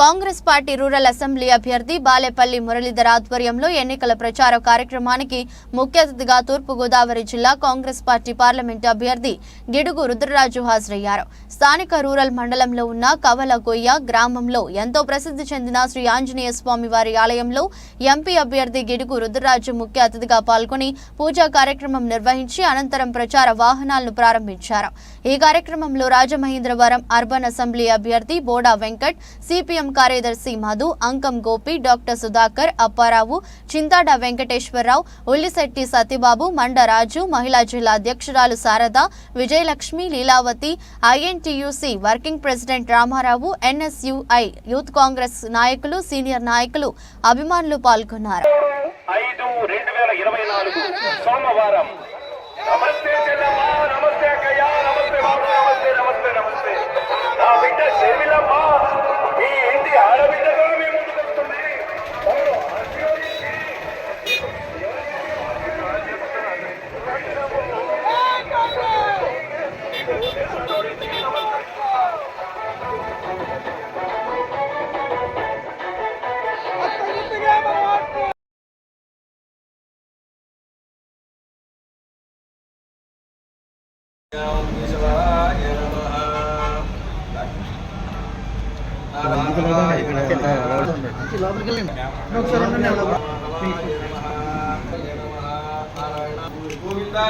Congress party rural assembly అభ్యర్థి బాలేపల్లి మురళీధర్ ఆధ్వర్యంలో ఎన్నికల ప్రచార కార్యక్రమానికి ముఖ్య అతిథిగా తూర్పుగోదావరి జిల్లా కాంగ్రెస్ పార్టీ పార్లమెంటు అభ్యర్థి గిడుగు రుద్రరాజు హాజరయ్యారు. స్థానిక రూరల్ మండలంలో ఉన్న కవలగొయ్య గ్రామంలో ఎంతో ప్రసిద్ధి చెందిన శ్రీ ఆంజనేయ స్వామి వారి ఆలయంలో ఎంపీ అభ్యర్థి గిడుగు రుద్రరాజు ముఖ్య అతిథిగా పాల్గొని పూజా కార్యక్రమం నిర్వహించి అనంతరం ప్రచార వాహనాలను ప్రారంభించారు. ఈ కార్యక్రమంలో రాజమహేంద్రవరం అర్బన్ అసెంబ్లీ అభ్యర్థి బోడా వెంకట్ సిపిఎం కార్యదర్శి మధు అంకం గోపి డాక్టర్ సుధాకర్ అప్పారావు చింతాడ వెంకటేశ్వరరావు ఉల్లిశెట్టి సత్యబాబు మండరాజు మహిళా జిల్లా అధ్యక్షురాలు Sharada Vijayalakshmi Leelavathi INTUC working president Ramarao NSUI youth Congress నాయకులు సీనియర్ నాయకులు అభిమానులు పాల్గొన్నారు. సోమవారం లోపలికి వెళ్ళండి ఒకసారి ఉండండి గోవిందా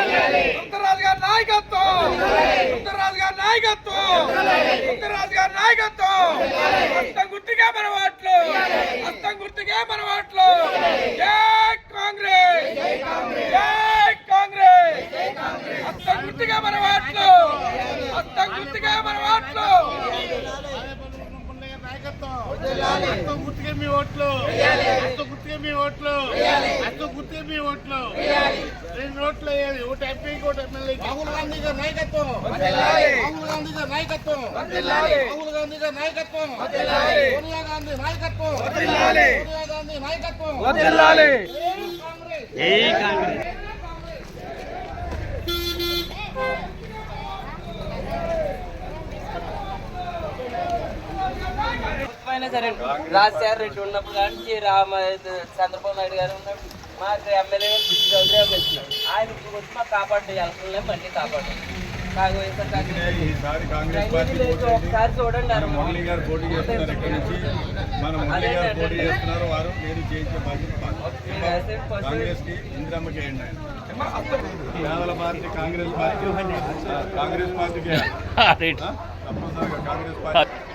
సుందరరాజు గారి నాయకత్వం. సుందరరాజు గారి నాయకత్వం. గారి నాయకత్వం. హస్తం గుర్తుగా మన ఓట్లు. హస్తం గుర్తుగా మన ఓట్లు. జై కాంగ్రెస్. జై కాంగ్రెస్. హస్తం గుర్తుగా మన ఓట్లు హస్తం గుర్తుగా మన ఓట్లు ఎంతో గుర్తుగా మీ ఓట్లు. ఎంతో గుర్తుగా మీ ఓట్లు. ఎంతో గుర్తుగా మీ ఓట్లు. రెండు ఓట్లు వేయాలి. ఒకటి ఎంపీకి ఒకటి ఎమ్మెల్యే. రాహుల్ గాంధీ గారి నాయకత్వం. రాహుల్ గాంధీ గారి నాయకత్వం. రాహుల్ గాంధీ గారి నాయకత్వం. సోనియా గాంధీ నాయకత్వం. సోనియా గాంధీ నాయకత్వం. కాంగ్రెస్? అయినా సరే. రాజశేఖర రెడ్డి ఉన్నప్పుడు కానీ రామ చంద్రబాబు నాయుడు గారు ఉన్నాడు మాకు ఎమ్మెల్యే బిజీ చౌదరి వచ్చినాడు ఆయన ఇప్పుడు వచ్చి మాకు కాపాడు ఎలక్షన్లే మళ్ళీ కాపాడు. ఒకసారి చూడండి. కాంగ్రెస్ పార్టీ? తప్పనిసరిగా కాంగ్రెస్ పార్టీ.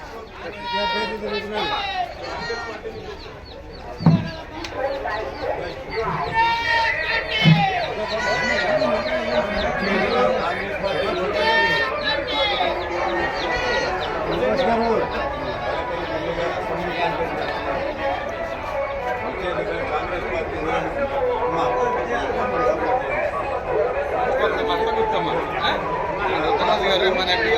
కాంగ్రెస్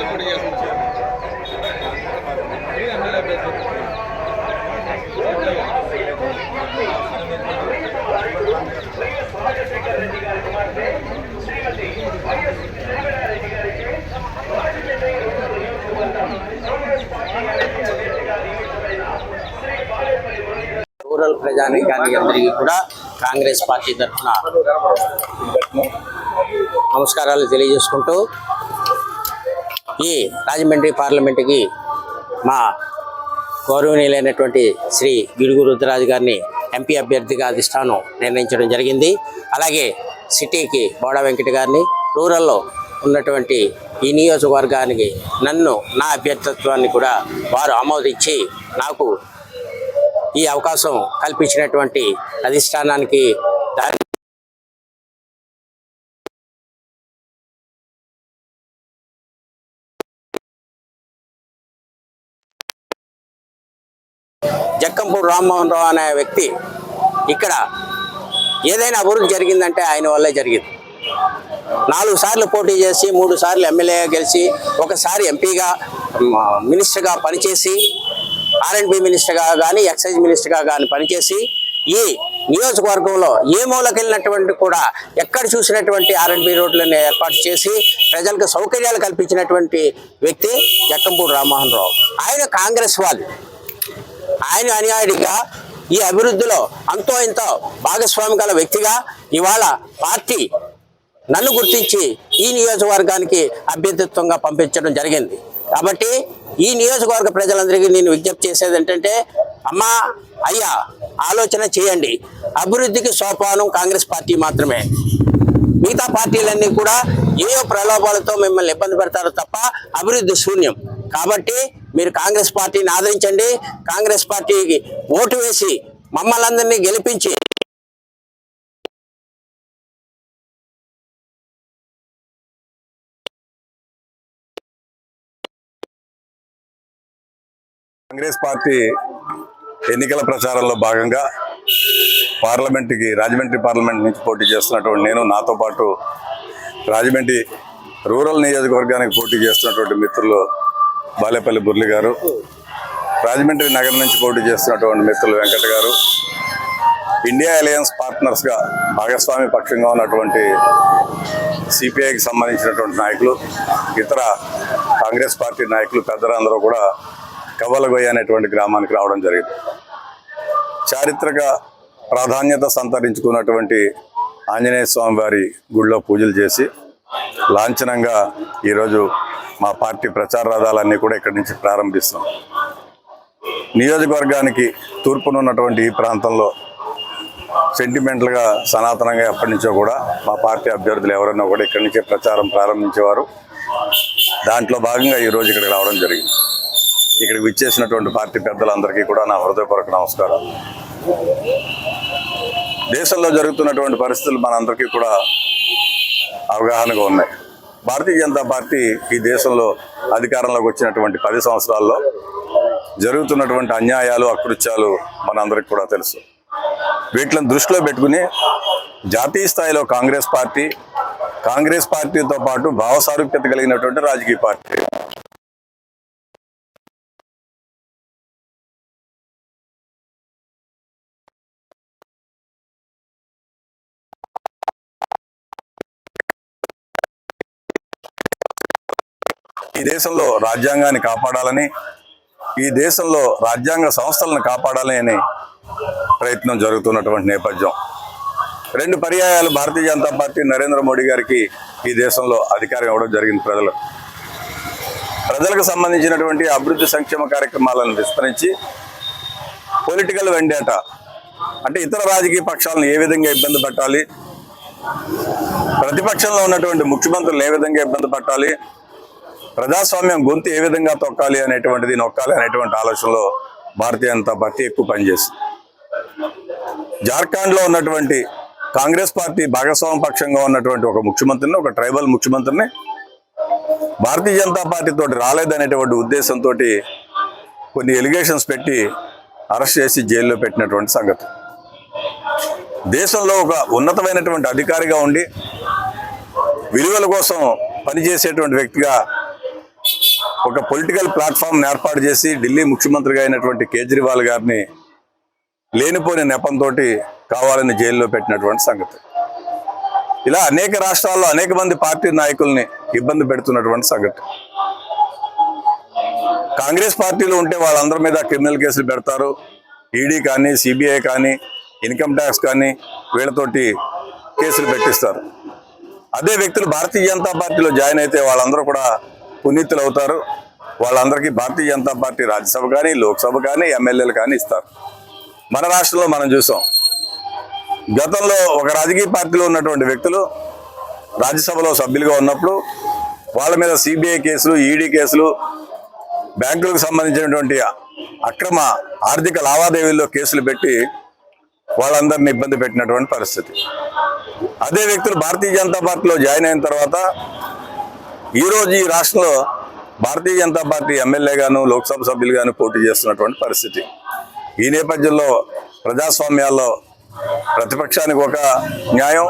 రాజధాని గాంధీ అందరికీ కూడా కాంగ్రెస్ పార్టీ తరఫున నమస్కారాలు తెలియజేసుకుంటూ ఈ రాజమండ్రి పార్లమెంటుకి మా గౌరవనీయులైనటువంటి శ్రీ గిడుగు రుద్రరాజు గారిని ఎంపీ అభ్యర్థిగా అధిష్టానం నిర్ణయించడం జరిగింది. అలాగే సిటీకి బోడ వెంకట గారిని రూరల్లో ఉన్నటువంటి ఈ నియోజకవర్గానికి నన్ను నా అభ్యర్థిత్వాన్ని కూడా వారు ఆమోదించి నాకు ఈ అవకాశం కల్పించినటువంటి అధిష్టానానికి దాని జక్కంపూడి రామ్మోహన్ రావు అనే వ్యక్తి ఇక్కడ ఏదైనా అభివృద్ధి జరిగిందంటే ఆయన వల్లే జరిగింది. నాలుగు సార్లు పోటీ చేసి మూడు సార్లు ఎమ్మెల్యేగా గెలిచి ఒకసారి ఎంపీగా మినిస్టర్గా పనిచేసి ఆర్ఎండ్బి మినిస్టర్గా కానీ ఎక్సైజ్ మినిస్టర్గా కానీ పనిచేసి ఈ నియోజకవర్గంలో ఏ మూలకి వెళ్ళినటువంటి కూడా ఎక్కడ చూసినటువంటి ఆర్ఎండ్బి రోడ్లను ఏర్పాటు చేసి ప్రజలకు సౌకర్యాలు కల్పించినటువంటి వ్యక్తి జక్కంపూడి రామ్మోహన్ రావు. ఆయన కాంగ్రెస్ వాళ్ళు. ఆయన అనుయాయుడిగా ఈ అభివృద్ధిలో అంతో ఇంతో భాగస్వామి గల వ్యక్తిగా ఇవాళ పార్టీ నన్ను గుర్తించి ఈ నియోజకవర్గానికి అభ్యర్థిత్వంగా పంపించడం జరిగింది. కాబట్టి ఈ నియోజకవర్గ ప్రజలందరికీ నేను విజ్ఞప్తి చేసేది ఏంటంటే అమ్మా అయ్యా ఆలోచన చేయండి. అభివృద్ధికి సోపానం కాంగ్రెస్ పార్టీ మాత్రమే. మిగతా పార్టీలన్నీ కూడా ఏయో ప్రలోభాలతో మిమ్మల్ని ఇబ్బంది పెడతారు తప్ప అభివృద్ధి శూన్యం. కాబట్టి మీరు కాంగ్రెస్ పార్టీని ఆదరించండి. కాంగ్రెస్ పార్టీకి ఓటు వేసి మమ్మల్ని అందరినీ గెలిపించి కాంగ్రెస్ పార్టీ ఎన్నికల ప్రచారంలో భాగంగా పార్లమెంట్కి రాజమండ్రి పార్లమెంట్ నుంచి పోటీ చేస్తున్నటువంటి నేను నాతో పాటు రాజమండ్రి రూరల్ నియోజకవర్గానికి పోటీ చేస్తున్నటువంటి మిత్రులు బాలేపల్లి బుర్లి గారు రాజమండ్రి నగరం నుంచి పోటీ చేస్తున్నటువంటి మిత్రులు వెంకట గారు ఇండియా అలయన్స్ పార్ట్నర్స్గా భాగస్వామి పక్షంగా ఉన్నటువంటి సిపిఐకి సంబంధించినటువంటి నాయకులు ఇతర కాంగ్రెస్ పార్టీ నాయకులు పెద్దలందరూ కూడా కవ్వలగొయ్య అనేటువంటి గ్రామానికి రావడం జరిగింది. చారిత్రక ప్రాధాన్యత సంతరించుకున్నటువంటి ఆంజనేయ స్వామి వారి గుడిలో పూజలు చేసి లాంఛనంగా ఈరోజు మా పార్టీ ప్రచార రథాలన్నీ కూడా ఇక్కడి నుంచి ప్రారంభిస్తాం. నియోజకవర్గానికి తూర్పునున్నటువంటి ఈ ప్రాంతంలో సెంటిమెంటల్గా సనాతనంగా ఎప్పటి నుంచో కూడా మా పార్టీ అభ్యర్థులు ఎవరైనా కూడా ఇక్కడి నుంచే ప్రచారం ప్రారంభించేవారు. దాంట్లో భాగంగా ఈరోజు ఇక్కడికి రావడం జరిగింది. ఇక్కడికి విచ్చేసినటువంటి పార్టీ పెద్దలందరికీ కూడా నా హృదయపూర్వక నమస్కారం దేశంలో జరుగుతున్నటువంటి పరిస్థితులు మనందరికీ కూడా అవగాహనగా ఉన్నాయి. భారతీయ జనతా పార్టీ ఈ దేశంలో అధికారంలోకి వచ్చినటువంటి పది సంవత్సరాల్లో జరుగుతున్నటువంటి అన్యాయాలు అకృత్యాలు మనందరికీ కూడా తెలుసు. వీటిని దృష్టిలో పెట్టుకుని జాతీయ స్థాయిలో కాంగ్రెస్ పార్టీ కాంగ్రెస్ పార్టీతో పాటు భావసారూప్యత కలిగినటువంటి రాజకీయ పార్టీ ఈ దేశంలో రాజ్యాంగాన్ని కాపాడాలని ఈ దేశంలో రాజ్యాంగ సంస్థలను కాపాడాలని ప్రయత్నం జరుగుతున్నటువంటి నేపథ్యం. రెండు పర్యాయాలు భారతీయ జనతా పార్టీ నరేంద్ర మోడీ గారికి ఈ దేశంలో అధికారం ఇవ్వడం జరిగింది ప్రజలు ప్రజలకు సంబంధించినటువంటి అభివృద్ధి సంక్షేమ కార్యక్రమాలను విస్తరించి పొలిటికల్ వెండేట అంటే ఇతర రాజకీయ పక్షాలను ఏ విధంగా ఇబ్బంది పెట్టాలి ప్రతిపక్షంలో ఉన్నటువంటి ముఖ్యమంత్రులు ఏ విధంగా ఇబ్బంది పెట్టాలి ప్రజాస్వామ్యం గొంతు ఏ విధంగా తొక్కాలి అనేటువంటిది నొక్కాలి అనేటువంటి ఆలోచనలో భారతీయ జనతా పార్టీ ఎక్కువ పనిచేసింది. జార్ఖండ్లో ఉన్నటువంటి కాంగ్రెస్ పార్టీ భాగస్వామ్య పక్షంగా ఉన్నటువంటి ఒక ముఖ్యమంత్రిని ఒక ట్రైబల్ ముఖ్యమంత్రిని భారతీయ జనతా పార్టీతో రాలేదనేటువంటి ఉద్దేశంతో కొన్ని ఎలిగేషన్స్ పెట్టి అరెస్ట్ చేసి జైల్లో పెట్టినటువంటి సంగతి. దేశంలో ఒక ఉన్నతమైనటువంటి అధికారిగా ఉండి విలువల కోసం పనిచేసేటువంటి వ్యక్తిగా ఒక పొలిటికల్ ప్లాట్ఫామ్ ఏర్పాటు చేసి ఢిల్లీ ముఖ్యమంత్రిగా అయినటువంటి కేజ్రీవాల్ గారిని లేనిపోని నెపంతో కావాలని జైల్లో పెట్టినటువంటి సంగతి. ఇలా అనేక రాష్ట్రాల్లో అనేక మంది పార్టీ నాయకుల్ని ఇబ్బంది పెడుతున్నటువంటి సంగతి. కాంగ్రెస్ పార్టీలో ఉంటే వాళ్ళందరి మీద క్రిమినల్ కేసులు పెడతారు. ఈడీ కానీ సిబిఐ కానీ ఇన్కమ్ ట్యాక్స్ కానీ వీళ్ళతోటి కేసులు పెట్టిస్తారు. అదే వ్యక్తులు భారతీయ జనతా పార్టీలో జాయిన్ అయితే వాళ్ళందరూ కూడా పునీతులు అవుతారు. వాళ్ళందరికీ భారతీయ జనతా పార్టీ రాజ్యసభ కానీ లోక్సభ కానీ ఎమ్మెల్యేలు కానీ ఇస్తారు. మన రాష్ట్రంలో మనం చూసాం. గతంలో ఒక రాజకీయ పార్టీలో ఉన్నటువంటి వ్యక్తులు రాజ్యసభలో సభ్యులుగా ఉన్నప్పుడు వాళ్ళ మీద సిబిఐ కేసులు ఈడీ కేసులు బ్యాంకులకు సంబంధించినటువంటి అక్రమ ఆర్థిక లావాదేవీల్లో కేసులు పెట్టి వాళ్ళందరినీ ఇబ్బంది పెట్టినటువంటి పరిస్థితి. అదే వ్యక్తులు భారతీయ జనతా పార్టీలో జాయిన్ అయిన తర్వాత ఈరోజు ఈ రాష్ట్రంలో భారతీయ జనతా పార్టీ ఎమ్మెల్యేగాను లోక్సభ సభ్యులుగాను పోటీ చేస్తున్నటువంటి పరిస్థితి. ఈ నేపథ్యంలో ప్రజాస్వామ్యాల్లో ప్రతిపక్షానికి ఒక న్యాయం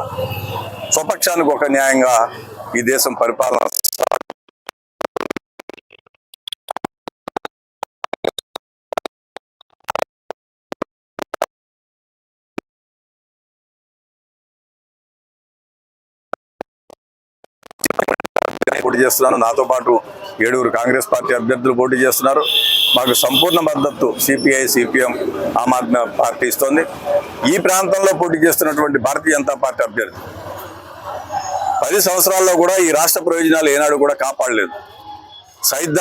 స్వపక్షానికి ఒక న్యాయంగా ఈ దేశం పరిపాలన పోటీ చేస్తున్నాను. నాతో పాటు ఏడుగురు కాంగ్రెస్ పార్టీ అభ్యర్థులు పోటీ చేస్తున్నారు. మాకు సంపూర్ణ మద్దతు CPI CPM Aam Aadmi party ఇస్తోంది. ఈ ప్రాంతంలో పోటీ చేస్తున్నటువంటి భారతీయ జనతా పార్టీ అభ్యర్థి. పది సంవత్సరాల్లో కూడా ఈ రాష్ట్ర ప్రయోజనాలు ఏనాడు కూడా కాపాడలేదు. సైద్ధాంతిక